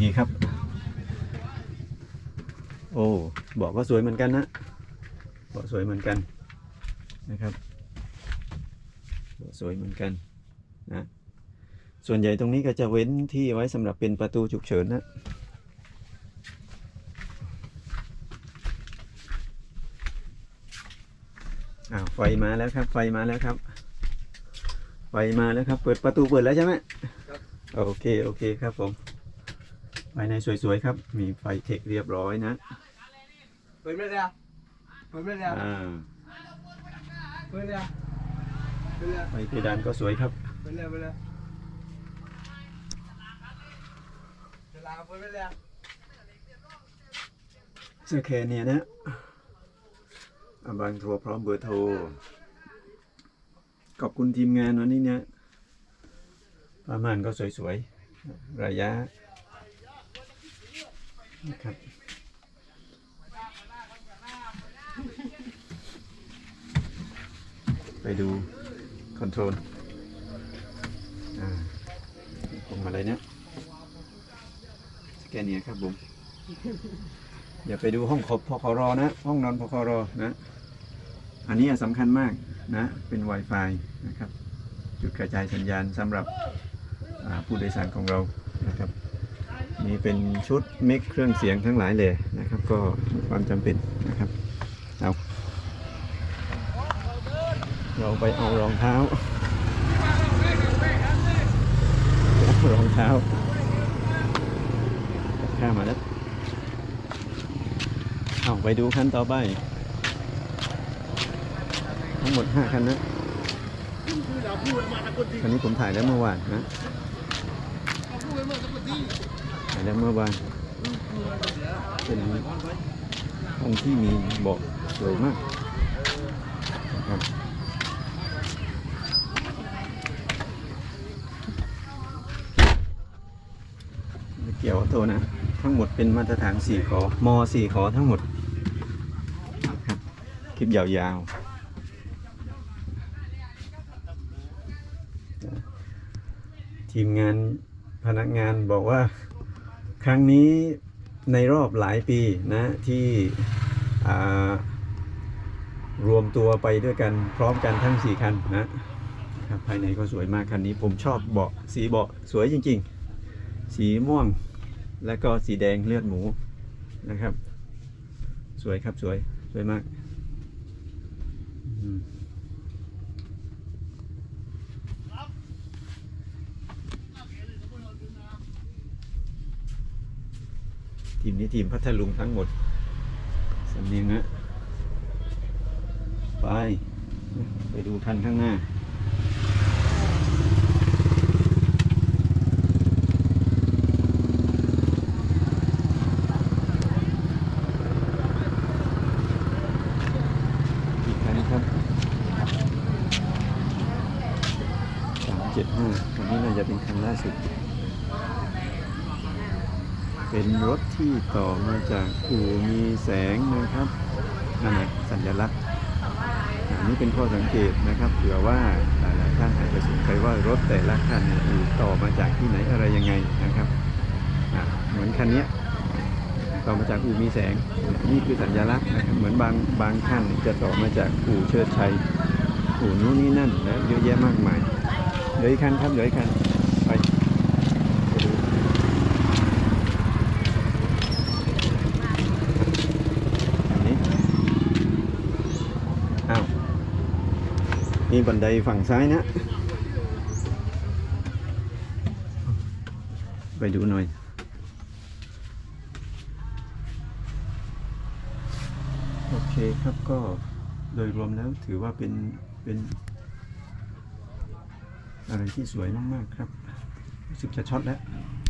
VIP ครับ โอ้เบอกก็สวยเหมือนกันนะเบอกสวยเหมือนกันนะครับเบอกสวยเหมือนกันนะ ส่วนใหญ่ตรงนี้ก็จะเว้นที่ไว้สำหรับเป็นประตูฉุกเฉินนะอ้าวไฟมาแล้วครับ ไฟมาแล้วครับ ไฟมาแล้วครับ เปิดประตูเปิดแล้วใช่ไหมโอเค โอเคครับผม ภายในสวยๆครับ มีไฟเทคเรียบร้อยนะเปิดไม่ได้เปิดไม่ได้อ่าเปิดได้เปิดได้ไฟเพดานก็สวยครับเปิดได้เปิดได้เวลาเปิดไม่ไเสื้อแคร์เนี่ยนะบางโทรพร้อมเบอร์โทร ขอบคุณทีมงานวันนี้เนี่ยประมาณก็สวยๆ ระยะนะครับไปดูคอนโทรลอ่าผมอะไรเนี่ย แกนเนียครับผมอย่าไปดูห้องขบพครนะ ห้องนอนพครนะ อันนี้สำคัญมากนะ เป็น Wi-Fi นะครับ จุดกระจายสัญญาณสำหรับผู้โดยสารของเรานะครับมีเป็นชุดมิกเครื่องเสียงทั้งหลายเลยนะครับ ก็ความจำเป็นนะครับเอาเราไปเอารองเท้ารองเท้า มมาแล้วเอาไปดูคันต่อไป ทั้งหมด 5 คันนะคันนี้ผมถ่ายแล้วเมื่อวานนะถ่ายแล้วเมื่อวาน เป็นห้องที่มีเบาะสวยมากนะครับไม่เกี่ยวกับตัวนะ ทั้งหมดเป็นมาตรฐาน4ขอม4ขอทั้งหมดครับคลิปยาวๆ ทีมงานพนักงานบอกว่า ครั้งนี้ในรอบหลายปีนะที่รวมตัวไปด้วยกันพร้อมกันทั้ง 4 คันนะครับภายในก็สวยมากคันนี้ผมชอบเบาะสีเบาะสวยจริง ๆ สีม่วง แล้วก็สีแดงเลือดหมูนะครับ สวยครับสวยสวยมากทีมนี้ทีมพัทลุงทั้งหมดสำเนียงนะไป ไปดูคันข้างหน้า อีกคันครับสาม เจ็ดห้าคันนี้น่าจะเป็นคันล่าสุด เป็นรถที่ต่อมาจากอู่มีแสงนะครับนั่นแหละสัญลักษณ์อันนี้เป็นข้อสังเกตนะครับเผื่อว่าหลายๆท่านอาจจะสงสัยว่ารถแต่ละคันเนี่ยอู่ต่อมาจากที่ไหนอะไรยังไงนะครับเหมือนคันนี้ต่อมาจากอู่มีแสง นี่คือสัญลักษณ์นะครับเหมือนบางบางคันจะต่อมาจากอู่เชิดชัยอู่นู้นนี่นั่นแล้วเยอะแยะมากมาย เหลืออีกคันครับเหลืออีกคันไปไปอันนี้อ้าวนี่บันไดฝั่งซ้ายนะ ไปดูหน่อยโอเคครับก็โดยรวมแล้วถือว่าเป็นเป็น อะไรที่สวยมากๆครับรู้สึกจะช็อตแล้ว